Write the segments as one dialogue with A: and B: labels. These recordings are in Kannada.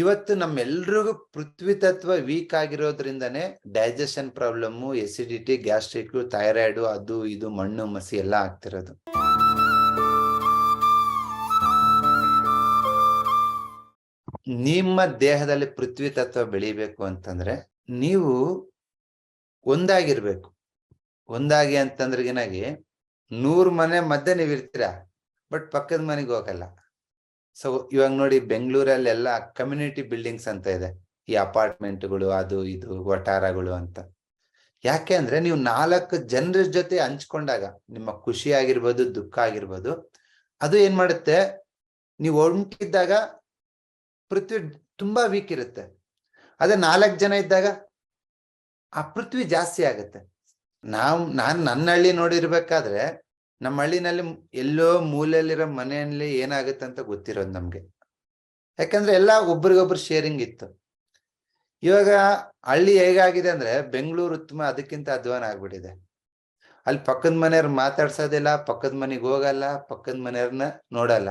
A: ಇವತ್ತು ನಮ್ಮೆಲ್ರಿಗೂ ಪೃಥ್ವಿ ತತ್ವ weak ಆಗಿರೋದ್ರಿಂದನೇ digestion problem acidity gastric thyroid ಅದು ಇದು, ಮಣ್ಣು, ಮಸಿ ಎಲ್ಲ ಆಗ್ತಿರೋದು. ನಿಮ್ಮ ದೇಹದಲ್ಲಿ ಪೃಥ್ವಿ ತತ್ವ ಬೆಳಿಬೇಕು ಅಂತಂದ್ರೆ ನೀವು ಒಂದಾಗಿರ್ಬೇಕು. ಒಂದಾಗಿ ಅಂತಂದ್ರೆ ಏನಾಗಿ ನೂರ್ ಮನೆ ಮಧ್ಯೆ ನೀವು ಇರ್ತೀರಾ ಬಟ್ ಪಕ್ಕದ ಮನೆಗೆ ಹೋಗಲ್ಲ. ಸೊ ಇವಾಗ ನೋಡಿ ಬೆಂಗಳೂರಲ್ಲಿ ಎಲ್ಲ ಕಮ್ಯುನಿಟಿ ಬಿಲ್ಡಿಂಗ್ಸ್ ಅಂತ ಇದೆ. ಈ ಅಪಾರ್ಟ್ಮೆಂಟ್ಗಳು ಅದು ಇದು ವಟಾರಗಳು ಅಂತ. ಯಾಕೆ ಅಂದ್ರೆ ನೀವು ನಾಲ್ಕು ಜನರ ಜೊತೆ ಹಂಚ್ಕೊಂಡಾಗ, ನಿಮ್ಮ ಖುಷಿ ಆಗಿರ್ಬೋದು, ದುಃಖ ಆಗಿರ್ಬೋದು, ಅದು ಏನ್ ಮಾಡುತ್ತೆ? ನೀವು ಒಂಟಿದ್ದಾಗ ಪೃಥ್ವಿ ತುಂಬಾ ವೀಕ್ ಇರುತ್ತೆ. ಅದೇ ನಾಲ್ಕು ಜನ ಇದ್ದಾಗ ಆ ಪೃಥ್ವಿ ಜಾಸ್ತಿ ಆಗುತ್ತೆ. ನಾವು, ನಾನ್ ನನ್ನ ಹಳ್ಳಿ ನೋಡಿರ್ಬೇಕಾದ್ರೆ ನಮ್ಮ ಹಳ್ಳಿನಲ್ಲಿ ಎಲ್ಲೋ ಮೂಲೆಯಲ್ಲಿರೋ ಮನೆಯಲ್ಲಿ ಏನಾಗುತ್ತೆ ಅಂತ ಗೊತ್ತಿರೋದು ನಮ್ಗೆ. ಯಾಕಂದ್ರೆ ಎಲ್ಲ ಒಬ್ರಿಗೊಬ್ರು ಶೇರಿಂಗ್ ಇತ್ತು. ಇವಾಗ ಹಳ್ಳಿ ಹೇಗಾಗಿದೆ ಅಂದ್ರೆ ಬೆಂಗಳೂರು ಉತ್ತಮ ಅದಕ್ಕಿಂತ ಅಧ್ವಾನ ಆಗ್ಬಿಟ್ಟಿದೆ. ಅಲ್ಲಿ ಪಕ್ಕದ ಮನೆಯವ್ರು ಮಾತಾಡ್ಸೋದಿಲ್ಲ, ಪಕ್ಕದ ಮನೆಗೆ ಹೋಗಲ್ಲ, ಪಕ್ಕದ ಮನೆಯವ್ರನ್ನ ನೋಡಲ್ಲ.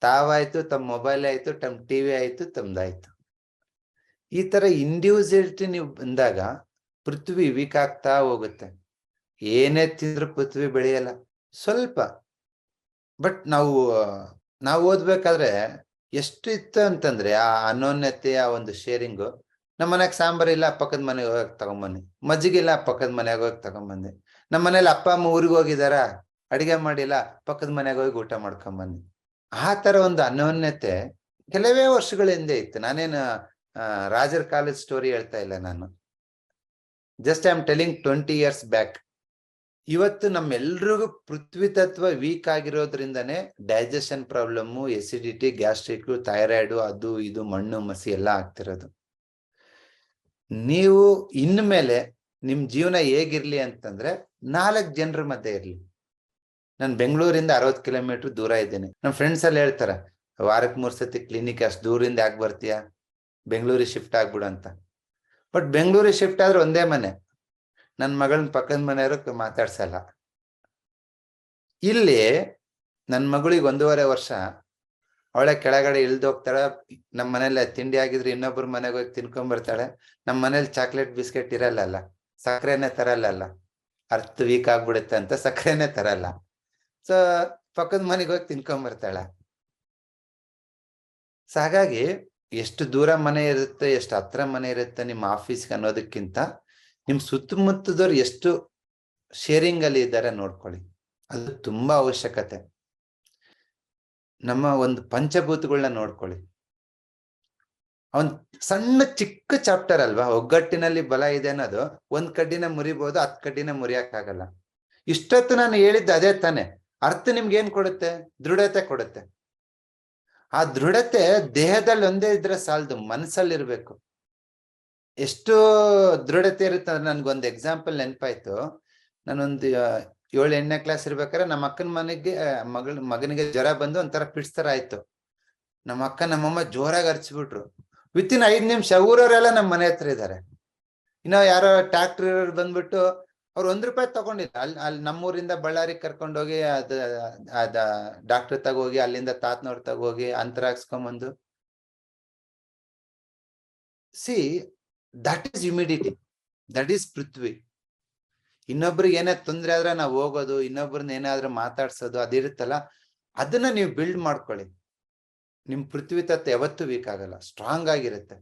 A: ತಾವಾಯ್ತು ತಮ್ಮ ಮೊಬೈಲ್ ಆಯ್ತು ತಮ್ಮ ಟಿವಿ ಆಯ್ತು, ತಮ್ದಾಯ್ತು. ಈ ತರ ಇಂಡಿವಿಜುವಲಿಟಿ ನೀವು ಬಂದಾಗ ಪೃಥ್ವಿ ವೀಕ್ ಆಗ್ತಾ ಹೋಗುತ್ತೆ. ಏನೇ ತಿಂದ್ರು ಪೃಥ್ವಿ ಬೆಳೆಯಲ್ಲ. ಸ್ವಲ್ಪ. ಬಟ್ ನಾವು ನಾವು ಓದ್ಬೇಕಾದ್ರೆ ಎಷ್ಟು ಇತ್ತು ಅಂತಂದ್ರೆ ಆ ಅನೋನ್ಯತೆ ಆ ಒಂದು ಶೇರಿಂಗು ನಮ್ಮ ಮನೆಗೆ ಸಾಂಬಾರ್ ಇಲ್ಲ ಪಕ್ಕದ ಮನೆಗೆ ಹೋಗಕ್ ತಗೊಂಬನ್ನಿ. ಮಜ್ಜಿಗೆ ಇಲ್ಲ ಪಕ್ಕದ ಮನೆಗೆ ಹೋಗಿ ತಗೊಂಬನ್ನಿ. ನಮ್ಮ ಮನೇಲಿ ಅಪ್ಪ, ಅಮ್ಮ ಊರಿಗೆ ಹೋಗಿದಾರ? ಅಡಿಗೆ ಮಾಡಿಲ್ಲ ಪಕ್ಕದ ಮನೆಗೆ ಹೋಗಿ ಊಟ ಮಾಡ್ಕೊಂಬನ್ನಿ. ಆ ತರ ಒಂದು ಅನೋನ್ಯತೆ ಕೆಲವೇ ವರ್ಷಗಳ ಹಿಂದೆ ಇತ್ತು. ನಾನೇನು ರಾಜರ್ ಕಾಲೇಜ್ ಸ್ಟೋರಿ ಹೇಳ್ತಾ ಇಲ್ಲ ನಾನು. Just I am telling twenty years back ಇವತ್ತು ನಮ್ಮೆಲ್ರಿಗೂ ಪೃಥ್ವಿ ತತ್ವ weak ಆಗಿರೋದ್ರಿಂದನೇ digestion problem acidity gastric thyroid ಅದು ಇದು, ಮಣ್ಣು, ಮಸಿ ಎಲ್ಲ ಆಗ್ತಿರೋದು. ನೀವು ಇನ್ಮೇಲೆ ನಿಮ್ ಜೀವನ ಹೇಗಿರ್ಲಿ ಅಂತಂದ್ರೆ ನಾಲ್ಕು ಜನರ ಮಧ್ಯೆ ಇರ್ಲಿ. ನಾನು ಬೆಂಗಳೂರಿಂದ ಅರವತ್ತು ಕಿಲೋಮೀಟರ್ ದೂರ ಇದ್ದೇನೆ. ನಮ್ಮ ಫ್ರೆಂಡ್ಸ್ ಎಲ್ಲ ಹೇಳ್ತಾರ ವಾರಕ್ಕೆ ಮೂರ್ ಸತಿ ಕ್ಲಿನಿಕ್ ಅಷ್ಟು ದೂರಿಂದ ಯಾಕೆ ಬರ್ತೀಯಾ? ಬೆಂಗಳೂರಿಗೆ ಶಿಫ್ಟ್ ಆಗ್ಬಿಡು ಅಂತ. ಬಟ್ ಬೆಂಗಳೂರಿಗೆ ಶಿಫ್ಟ್ ಆದ್ರೆ ಒಂದೇ ಮನೆ. ನನ್ನ ಮಗಳನ್ನ ಪಕ್ಕದ ಮನೆಯವರು ಮಾತಾಡ್ಸಲ್ಲ. ಇಲ್ಲಿ ನನ್ನ ಮಗಳಿಗೆ ಒಂದೂವರೆ ವರ್ಷ, ಅವಳೆ ಕೆಳಗಡೆ ಇಳ್ದು ಹೋಗ್ತಾಳೆ ನಮ್ಮ ಮನೇಲಿ ತಿಂಡಿ ಆಗಿದ್ರೆ ಇನ್ನೊಬ್ರ ಮನೆಗೆ ಹೋಗಿ ತಿನ್ಕೊಂಡ್ ಬರ್ತಾಳೆ ನಮ್ಮ ಮನೇಲಿ ಚಾಕ್ಲೇಟ್ ಬಿಸ್ಕೆಟ್ ಇರಲ್ಲ ಸಕ್ಕರೆನೆ ತರಲ್ಲಲ್ಲ ಅರ್ಥ ವೀಕ್ ಆಗ್ಬಿಡುತ್ತೆ ಅಂತ ಸಕ್ಕರೆನೇ ತರಲ್ಲ. ಸೊ, ಪಕ್ಕದ ಮನೆಗೆ ಹೋಗಿ ತಿನ್ಕೊಂಡ್ ಬರ್ತಾಳೆ ಸೊ, ಹಾಗಾಗಿ ಎಷ್ಟು ದೂರ ಮನೆ ಇರುತ್ತೆ, ಎಷ್ಟು ಹತ್ರ ಮನೆ ಇರುತ್ತೆ ನಿಮ್ಮ ಆಫೀಸ್ಗೆ ಅನ್ನೋದಕ್ಕಿಂತ ನಿಮ್ ಸುತ್ತಮುತ್ತದವ್ರು ಎಷ್ಟು ಶೇರಿಂಗ್ ಅಲ್ಲಿ ಇದ್ದಾರೆ ನೋಡ್ಕೊಳ್ಳಿ. ಅದು ತುಂಬಾ ಅವಶ್ಯಕತೆ. ನಮ್ಮ ಒಂದು ಪಂಚಭೂತಗಳನ್ನ ನೋಡ್ಕೊಳ್ಳಿ. ಅವನ್ ಸಣ್ಣ ಚಿಕ್ಕ ಚಾಪ್ಟರ್ ಅಲ್ವಾ? ಒಗ್ಗಟ್ಟಿನಲ್ಲಿ ಬಲ ಇದೆ ಅನ್ನೋದು. ಒಂದ್ ಕಡ್ಡಿನ ಮುರಿಬಹುದು ಹತ್ ಕಡ್ಡಿನ ಮುರಿಯಕ್ಕಾಗಲ್ಲ. ಇಷ್ಟೊತ್ತು ನಾನು ಹೇಳಿದ್ದೆ ಅದೇ ತಾನೆ. ಅರ್ಥ ನಿಮ್ಗೆ ಏನ್ ಕೊಡುತ್ತೆ? ದೃಢತೆ ಕೊಡುತ್ತೆ. ಆ ದೃಢತೆ ದೇಹದಲ್ಲಿ ಒಂದೇ ಇದ್ರೆ ಸಾಲದು ಮನಸ್ಸಲ್ಲಿ ಇರ್ಬೇಕು ಎಷ್ಟು ದೃಢತೆ ಇರುತ್ತೆ ಅಂದ್ರೆ ನನ್ಗೊಂದು ಎಕ್ಸಾಂಪಲ್ ನೆನಪಾಯ್ತು. ನಾನೊಂದು ಏಳು ಎಂಟನೇ ಕ್ಲಾಸ್ ಇರ್ಬೇಕಾದ್ರೆ ನಮ್ಮ ಅಕ್ಕನ ಮನೆಗೆ ಮಗಳ, ಮಗನಿಗೆ ಜ್ವರ ಬಂದು ಒಂಥರ ಪಿಡ್ಸ್ತರ ಆಯ್ತು. ನಮ್ಮ ಅಕ್ಕ ನಮ್ಮಮ್ಮ ಜೋರಾಗಿ ಹರ್ಚ್ಬಿಟ್ರು. ವಿತ್ ಇನ್ ಐದ್ ನಿಮಿಷ ಊರವರೆಲ್ಲ ನಮ್ಮ ಮನೆ ಹತ್ರ ಇದ್ದಾರೆ ಇನ್ನ ಯಾರೋ ಟ್ಯಾಕ್ಟರ್ ಬಂದ್ಬಿಟ್ಟು ಅವ್ರು ಒಂದ್ ರೂಪಾಯಿ ತಗೊಂಡಿಲ್ಲ. ಅಲ್ಲಿ ಅಲ್ಲಿ ನಮ್ಮೂರಿಂದ ಬಳ್ಳಾರಿ ಕರ್ಕೊಂಡೋಗಿ ಅದ ಅದ ಡಾಕ್ಟರ್ ತಗೋಗಿ, ಅಲ್ಲಿಂದ ತಾತನವ್ರ ತಗೋಗಿ, ಅಂತರ ಹಾಕ್ಸ್ಕೊಂಬಂದು. See that is humidity that is ಪೃಥ್ವಿ ಇನ್ನೊಬ್ರಿಗೆ ಏನೇ ತೊಂದರೆ ಆದ್ರೆ ನಾವು ಹೋಗೋದು, ಇನ್ನೊಬ್ರನ್ನ ಏನಾದ್ರೂ ಮಾತಾಡ್ಸೋದು ಅದಿರುತ್ತಲ್ಲ ಅದನ್ನ ನೀವು ಬಿಲ್ಡ್ ಮಾಡ್ಕೊಳ್ಳಿ. ನಿಮ್ ಪೃಥ್ವಿ ತತ್ವ ಯಾವತ್ತೂ ವೀಕ್ ಆಗಲ್ಲ ಸ್ಟ್ರಾಂಗ್ ಆಗಿರುತ್ತೆ.